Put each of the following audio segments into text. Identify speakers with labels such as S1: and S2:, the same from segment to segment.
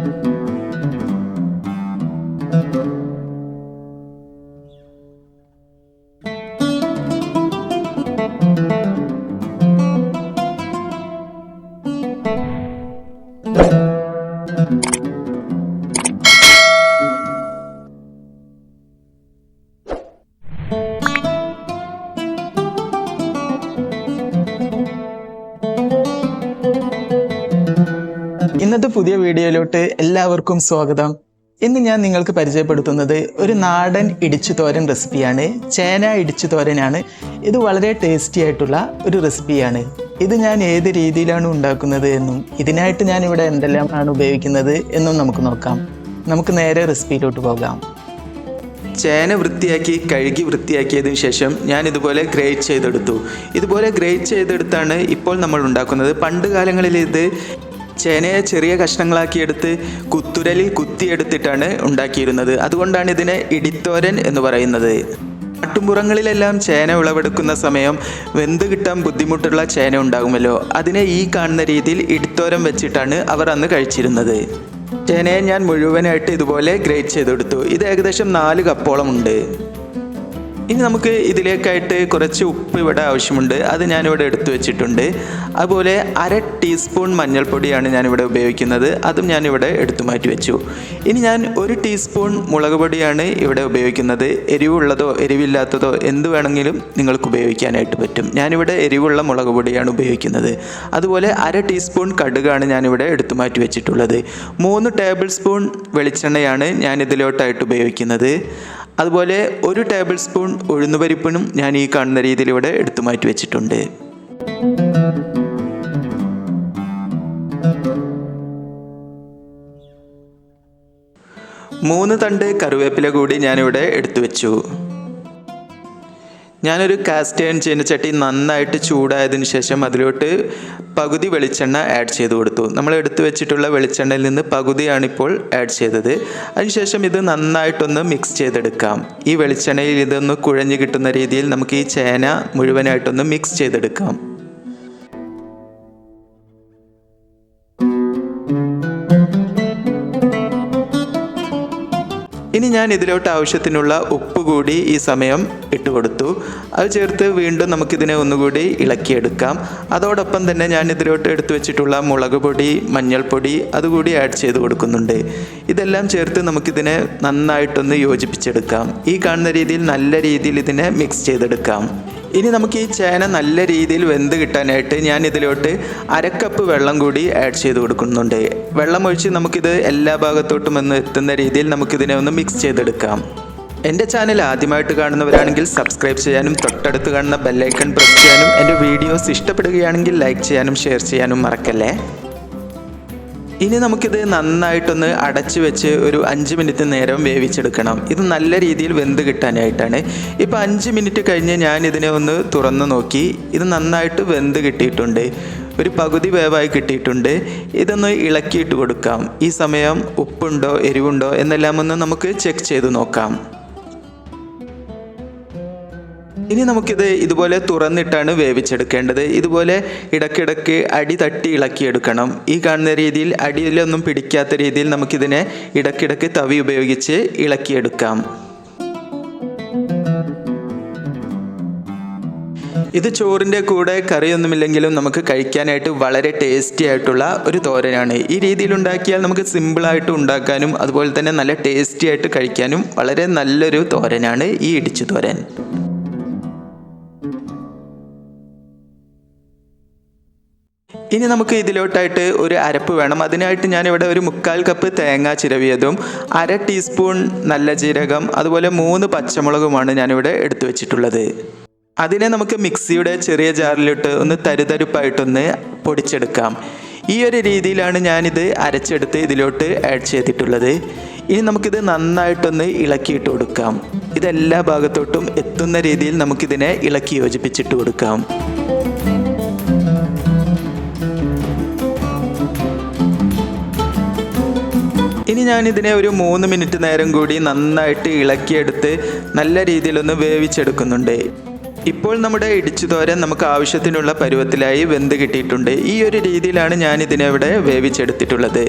S1: thank you ഇന്നത്തെ പുതിയ വീഡിയോയിലോട്ട് എല്ലാവർക്കും സ്വാഗതം. ഇന്ന് ഞാൻ നിങ്ങൾക്ക് പരിചയപ്പെടുത്തുന്നത് ഒരു നാടൻ ഇടിച്ചു തോരൻ റെസിപ്പിയാണ്. ചേന ഇടിച്ചു തോരനാണ് ഇത് വളരെ ടേസ്റ്റി ആയിട്ടുള്ള ഒരു റെസിപ്പിയാണ്. ഇത് ഞാൻ ഏത് രീതിയിലാണ് ഉണ്ടാക്കുന്നത് എന്നും ഇതിനായിട്ട് ഞാൻ ഇവിടെ എന്തെല്ലാം ആണ് ഉപയോഗിക്കുന്നത് എന്നും നമുക്ക് നോക്കാം. നമുക്ക് നേരെ റെസിപ്പിയിലോട്ട് പോകാം. ചേന വൃത്തിയാക്കി കഴുകി വൃത്തിയാക്കിയതിന് ശേഷം ഞാൻ ഇതുപോലെ ഗ്രേറ്റ് ചെയ്തെടുത്തു. ഇതുപോലെ ഗ്രേറ്റ് ചെയ്തെടുത്താണ് ഇപ്പോൾ നമ്മൾ ഉണ്ടാക്കുന്നത്. പണ്ട് കാലങ്ങളിൽ ഇത് ചേനയെ ചെറിയ കഷ്ണങ്ങളാക്കിയെടുത്ത് കുത്തുരലിൽ കുത്തിയെടുത്തിട്ടാണ് ഉണ്ടാക്കിയിരുന്നത്. അതുകൊണ്ടാണ് ഇതിനെ ഇടിത്തോരൻ എന്ന് പറയുന്നത്. നാട്ടുമ്പുറങ്ങളിലെല്ലാം ചേന വിളവെടുക്കുന്ന സമയം വെന്ത് കിട്ടാൻ ബുദ്ധിമുട്ടുള്ള ചേന ഉണ്ടാകുമല്ലോ. അതിനെ ഈ കാണുന്ന രീതിയിൽ ഇടിത്തോരം വെച്ചിട്ടാണ് അവർ അന്ന് കഴിച്ചിരുന്നത്. ചേനയെ ഞാൻ മുഴുവനായിട്ട് ഇതുപോലെ ഗ്രേറ്റ് ചെയ്തെടുത്തു. ഇത് ഏകദേശം നാല് കപ്പോളം ഉണ്ട് ഇനി നമുക്ക് ഇതിലേക്കായിട്ട് കുറച്ച് ഉപ്പ് ഇവിടെ ആവശ്യമുണ്ട്. അത് ഞാനിവിടെ എടുത്തു വെച്ചിട്ടുണ്ട്. അതുപോലെ അര ടീസ്പൂൺ മഞ്ഞൾപ്പൊടിയാണ് ഞാനിവിടെ ഉപയോഗിക്കുന്നത്. അതും ഞാനിവിടെ എടുത്തു മാറ്റി വെച്ചു. ഇനി ഞാൻ ഒരു ടീസ്പൂൺ മുളക് പൊടിയാണ് ഇവിടെ ഉപയോഗിക്കുന്നത്. എരിവുള്ളതോ എരിവില്ലാത്തതോ എന്ത് വേണമെങ്കിലും നിങ്ങൾക്ക് ഉപയോഗിക്കാനായിട്ട് പറ്റും. ഞാനിവിടെ എരിവുള്ള മുളക് പൊടിയാണ് ഉപയോഗിക്കുന്നത്. അതുപോലെ അര ടീസ്പൂൺ കടുകാണ് ഞാനിവിടെ എടുത്തു മാറ്റി വെച്ചിട്ടുള്ളത്. മൂന്ന് ടേബിൾ സ്പൂൺ വെളിച്ചെണ്ണയാണ് ഞാൻ ഇതിലോട്ടായിട്ട് ഉപയോഗിക്കുന്നത്. അതുപോലെ ഒരു ടേബിൾ സ്പൂൺ ഉഴുന്നുപരിപ്പിനും ഞാൻ ഈ കാണുന്ന രീതിയിൽ ഇവിടെ എടുത്തു മാറ്റി വെച്ചിട്ടുണ്ട്. മൂന്ന് തണ്ട് കറിവേപ്പില കൂടി ഞാനിവിടെ എടുത്തു വെച്ചു. ഞാനൊരു കാസ്റ്റ് അയൺ ചീനച്ചട്ടി നന്നായിട്ട് ചൂടായതിന് ശേഷം അതിലോട്ട് പകുതി വെളിച്ചെണ്ണ ആഡ് ചെയ്ത് കൊടുത്തു. നമ്മൾ എടുത്തു വെച്ചിട്ടുള്ള വെളിച്ചെണ്ണയിൽ നിന്ന് പകുതിയാണിപ്പോൾ ആഡ് ചെയ്തത്. അതിനുശേഷം ഇത് നന്നായിട്ടൊന്ന് മിക്സ് ചെയ്തെടുക്കാം. ഈ വെളിച്ചെണ്ണയിൽ ഇതൊന്ന് കുഴഞ്ഞു കിട്ടുന്ന രീതിയിൽ നമുക്ക് ഈ ചേന മുഴുവനായിട്ടൊന്ന് മിക്സ് ചെയ്തെടുക്കാം. ഇനി ഞാൻ ഇതിലോട്ട് ആവശ്യത്തിനുള്ള ഉപ്പ് കൂടി ഈ സമയം ഇട്ട് കൊടുത്തു. അത് ചേർത്ത് വീണ്ടും നമുക്കിതിനെ ഒന്നുകൂടി ഇളക്കിയെടുക്കാം. അതോടൊപ്പം തന്നെ ഞാൻ ഇതിലോട്ട് എടുത്തു വെച്ചിട്ടുള്ള മുളക് പൊടി മഞ്ഞൾപ്പൊടി അതുകൂടി ആഡ് ചെയ്ത് കൊടുക്കുന്നുണ്ട്. ഇതെല്ലാം ചേർത്ത് നമുക്കിതിനെ നന്നായിട്ടൊന്ന് യോജിപ്പിച്ചെടുക്കാം. ഈ കാണുന്ന രീതിയിൽ നല്ല രീതിയിൽ ഇതിനെ മിക്സ് ചെയ്തെടുക്കാം. ഇനി നമുക്ക് ഈ ചേന നല്ല രീതിയിൽ വെന്ത് കിട്ടാനായിട്ട് ഞാൻ ഇതിലോട്ട് അരക്കപ്പ് വെള്ളം കൂടി ആഡ് ചെയ്ത് കൊടുക്കുന്നുണ്ട്. വെള്ളം ഒഴിച്ച് നമുക്കിത് എല്ലാ ഭാഗത്തോട്ടും ഒന്ന് എത്തുന്ന രീതിയിൽ നമുക്കിതിനെ ഒന്ന് മിക്സ് ചെയ്തെടുക്കാം. എന്റെ ചാനൽ ആദ്യമായിട്ട് കാണുന്നവരാണെങ്കിൽ സബ്സ്ക്രൈബ് ചെയ്യാനും തൊട്ടടുത്ത് കാണുന്ന ബെല്ലൈക്കൺ പ്രസ് ചെയ്യാനും എന്റെ വീഡിയോസ് ഇഷ്ടപ്പെടുകയാണെങ്കിൽ ലൈക്ക് ചെയ്യാനും ഷെയർ ചെയ്യാനും മറക്കല്ലേ? ഇനി നമുക്കിത് നന്നായിട്ടൊന്ന് അടച്ചു വെച്ച് ഒരു അഞ്ച് മിനിറ്റ് നേരം വേവിച്ചെടുക്കണം. ഇത് നല്ല രീതിയിൽ വെന്ത് കിട്ടാനായിട്ടാണ്. ഇപ്പോൾ അഞ്ച് മിനിറ്റ് കഴിഞ്ഞ് ഞാൻ ഇതിനെ ഒന്ന് തുറന്ന് നോക്കി. ഇത് നന്നായിട്ട് വെന്ത് കിട്ടിയിട്ടുണ്ട്. ഒരു പകുതി വേവായി കിട്ടിയിട്ടുണ്ട്. ഇതൊന്ന് ഇളക്കിയിട്ട് കൊടുക്കാം. ഈ സമയം ഉപ്പുണ്ടോ എരിവുണ്ടോ എന്നെല്ലാം ഒന്ന് നമുക്ക് ചെക്ക് ചെയ്ത് നോക്കാം. ഇനി നമുക്കിത് ഇതുപോലെ തുറന്നിട്ടാണ് വേവിച്ചെടുക്കേണ്ടത്. ഇതുപോലെ ഇടയ്ക്കിടയ്ക്ക് അടി തട്ടി ഇളക്കിയെടുക്കണം. ഈ കാണുന്ന രീതിയിൽ അടിയിലൊന്നും പിടിക്കാത്ത രീതിയിൽ നമുക്കിതിനെ ഇടയ്ക്കിടയ്ക്ക് തവി ഉപയോഗിച്ച് ഇളക്കിയെടുക്കാം. ഇത് ചോറിന്റെ കൂടെ കറിയൊന്നുമില്ലെങ്കിലും നമുക്ക് കഴിക്കാനായിട്ട് വളരെ ടേസ്റ്റി ആയിട്ടുള്ള ഒരു തോരനാണ്. ഈ രീതിയിൽ ഉണ്ടാക്കിയാൽ നമുക്ക് സിമ്പിളായിട്ട് ഉണ്ടാക്കാനും അതുപോലെ തന്നെ നല്ല ടേസ്റ്റി ആയിട്ട് കഴിക്കാനും വളരെ നല്ലൊരു തോരനാണ് ഈ ഇടിച്ചു തോരൻ. ഇനി നമുക്ക് ഇതിലോട്ടായിട്ട് ഒരു അരപ്പ് വേണം. അതിനായിട്ട് ഞാനിവിടെ ഒരു മുക്കാൽ കപ്പ് തേങ്ങ ചിരവിയതും അര ടീസ്പൂൺ നല്ല ജീരകം അതുപോലെ മൂന്ന് പച്ചമുളകുമാണ് ഞാനിവിടെ എടുത്തു വെച്ചിട്ടുള്ളത്. അതിനെ നമുക്ക് മിക്സിയുടെ ചെറിയ ജാറിലിട്ട് ഒന്ന് തരുതരുപ്പായിട്ടൊന്ന് പൊടിച്ചെടുക്കാം. ഈ ഒരു രീതിയിലാണ് ഞാനിത് അരച്ചെടുത്ത് ഇതിലോട്ട് ആഡ് ചെയ്തിട്ടുള്ളത്. ഇനി നമുക്കിത് നന്നായിട്ടൊന്ന് ഇളക്കിയിട്ട് കൊടുക്കാം. ഇതെല്ലാ ഭാഗത്തോട്ടും എത്തുന്ന രീതിയിൽ നമുക്കിതിനെ ഇളക്കി യോജിപ്പിച്ചിട്ട് കൊടുക്കാം. ഇനി ഞാൻ ഒരു മൂന്ന് മിനിറ്റ് നേരം കൂടി നന്നായിട്ട് ഇളക്കിയെടുത്ത് നല്ല രീതിയിലൊന്ന് വേവിച്ചെടുക്കുന്നുണ്ട്. ഇപ്പോൾ നമ്മുടെ ഇടിച്ചു തോരൻ നമുക്ക് ആവശ്യത്തിനുള്ള പരുവത്തിലായി വെന്ത് കിട്ടിയിട്ടുണ്ട്. ഈ ഒരു രീതിയിലാണ് ഞാൻ ഇവിടെ വേവിച്ചെടുത്തിട്ടുള്ളത്.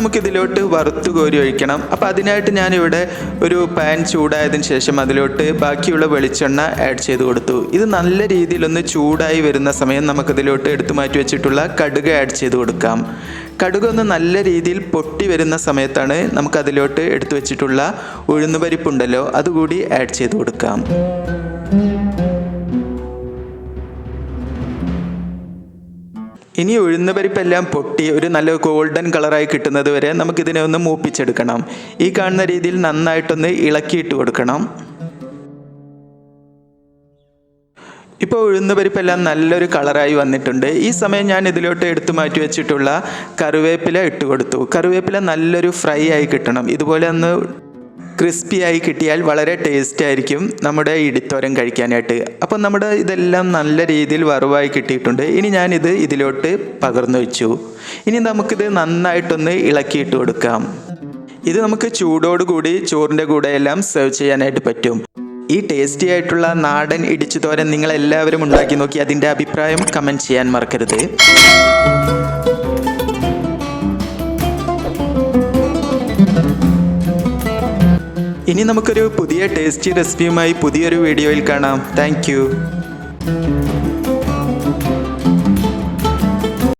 S1: നമുക്കിതിലോട്ട് വറുത്ത് കോരി ഒഴിക്കണം. അപ്പോൾ അതിനായിട്ട് ഞാനിവിടെ ഒരു പാൻ ചൂടായതിനു ശേഷം അതിലോട്ട് ബാക്കിയുള്ള വെളിച്ചെണ്ണ ആഡ് ചെയ്ത് കൊടുത്തു. ഇത് നല്ല രീതിയിലൊന്ന് ചൂടായി വരുന്ന സമയം നമുക്കിതിലോട്ട് എടുത്തു മാറ്റി വെച്ചിട്ടുള്ള കടുക് ആഡ് ചെയ്ത് കൊടുക്കാം. കടുക് ഒന്ന് നല്ല രീതിയിൽ പൊട്ടി വരുന്ന സമയത്താണ് നമുക്കതിലോട്ട് എടുത്തു വെച്ചിട്ടുള്ള ഉഴുന്നുപരിപ്പുണ്ടല്ലോ അതുകൂടി ആഡ് ചെയ്ത് കൊടുക്കാം. ഇനി ഉഴുന്ന പരിപ്പെല്ലാം പൊട്ടി ഒരു നല്ല ഗോൾഡൻ കളറായി കിട്ടുന്നത് വരെ നമുക്കിതിനെ ഒന്ന് മൂപ്പിച്ചെടുക്കണം. ഈ കാണുന്ന രീതിയിൽ നന്നായിട്ടൊന്ന് ഇളക്കിയിട്ട് കൊടുക്കണം. ഇപ്പോൾ ഉഴുന്ന പരിപ്പെല്ലാം നല്ലൊരു കളറായി വന്നിട്ടുണ്ട്. ഈ സമയം ഞാൻ ഇതിലോട്ട് എടുത്തു മാറ്റി വെച്ചിട്ടുള്ള കറിവേപ്പില ഇട്ട് കൊടുത്തു. കറിവേപ്പില നല്ലൊരു ഫ്രൈ ആയി കിട്ടണം. ഇതുപോലെ ഒന്ന് ക്രിസ്പി ആയി കിട്ടിയാൽ വളരെ ടേസ്റ്റ് ആയിരിക്കും നമ്മുടെ ഇടിത്തോരൻ കഴിക്കാനായിട്ട്. അപ്പം നമ്മുടെ ഇതെല്ലാം നല്ല രീതിയിൽ വറവായി കിട്ടിയിട്ടുണ്ട്. ഇനി ഞാനിത് ഇതിലോട്ട് പകർന്നു വെച്ചു. ഇനി നമുക്കിത് നന്നായിട്ടൊന്ന് ഇളക്കിയിട്ട് കൊടുക്കാം. ഇത് നമുക്ക് ചൂടോടുകൂടി ചോറിന്റെ കൂടെ എല്ലാം സെർവ് ചെയ്യാനായിട്ട് പറ്റും. ഈ ടേസ്റ്റി ആയിട്ടുള്ള നാടൻ ഇടിച്ചു തോരൻ നിങ്ങൾ എല്ലാവരും ഉണ്ടാക്കി നോക്കി അതിന്റെ അഭിപ്രായം കമന്റ് ചെയ്യാൻ മറക്കരുത്. ഇനി നമുക്കൊരു പുതിയ ടേസ്റ്റി റെസിപ്പിയുമായി പുതിയൊരു വീഡിയോയിൽ കാണാം. താങ്ക്